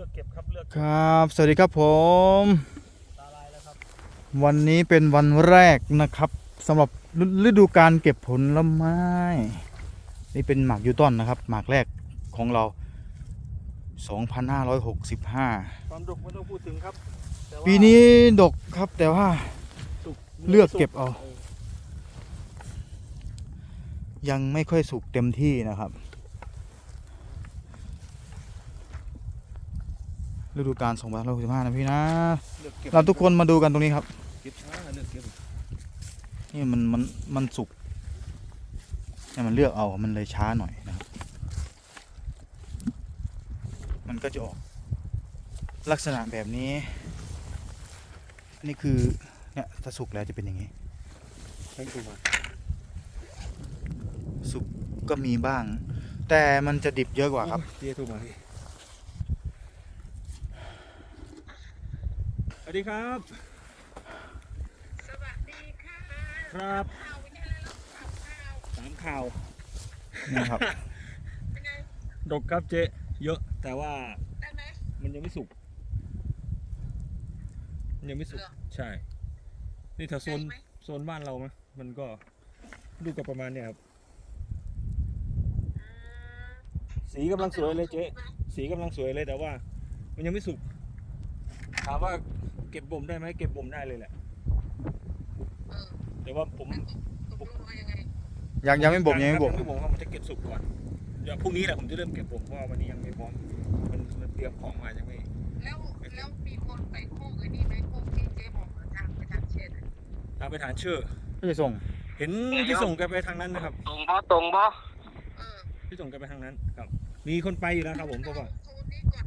ลือกเก็บครับเลือกครับ สวัสดีครับผมตาลายแล้วครับวันนี้เป็นวันแรกนะครับสำหรับฤฤดูการเก็บผลไม้ นี่เป็นหมากยูตอนนะครับ หมากแรกของเรา 2565 ความดุกไม่ต้องพูดถึงครับแต่ว่าปีนี้ดกครับแต่ว่าสุกเลือกเก็บเอายังไม่ค่อยสุกเต็มที่นะครับ ฤดูกาล2565นะพี่นะเลือกเก็บเราทุกคนมาดูกันตรงนี้ครับเก็บช้าเลือกเก็บนี่มันมันมันสุกเนี่ยมันเลือกเอา มันเลยช้าหน่อยนะครับ มันก็จะออก ลักษณะแบบนี้ นี่คือ เนี่ยถ้าสุกแล้วจะเป็นอย่างนี้ใช้ตัวมาสุกก็มีบ้าง แต่มันจะดิบเยอะกว่าครับเตี้ยตัวมาพี่ วัสดีครับ สวัสดีค่ะครับข่าวเป็นยังไงแล้วข่าวข่าวสามข่าวนี่ครับ เป็นไงดกครับเจ๊เยอะ แต่ว่าได้ไหมมันยังไม่สุกมันยังไม่สุกเหรอใช่ นี่ถ้าโซนได้ไหมโซนบ้านเราไหมมันก็ดูกับประมาณเนี้ยครับ อืมสีกำลังสวยเลยเจ๊สีกำลังสวยเลยแต่ว่า มันยังไม่สุกถามว่า เก็บบ่มได้ไหมเก็บบ่มได้เลยแหละเออแต่ว่าผมตกลงมายังไงยังยังไม่บ่มยังไม่บ่มยังไม่บ่มว่ามันจะเก็บสุกก่อนเดี๋ยวพรุ่งนี้แหละผมจะเริ่มเก็บบ่มเพราะว่าวันนี้ยังไม่พร้อมมันมันเตรียมของมายังไม่แล้วแล้วมีคนไปโคกไอ้นี่ไหมโคกที่เจ๊บอกเหรอทางไปทางเชนอะตามไปฐานเชื่อก็จะส่งเห็นที่ส่งแกไปทางนั้นนะครับ ตรงบ่ตรงบ่เออที่ส่งแกไปทางนั้นครับ มีคนไปอยู่แล้วครับผมเพราะว่า โซนนี้ก่อน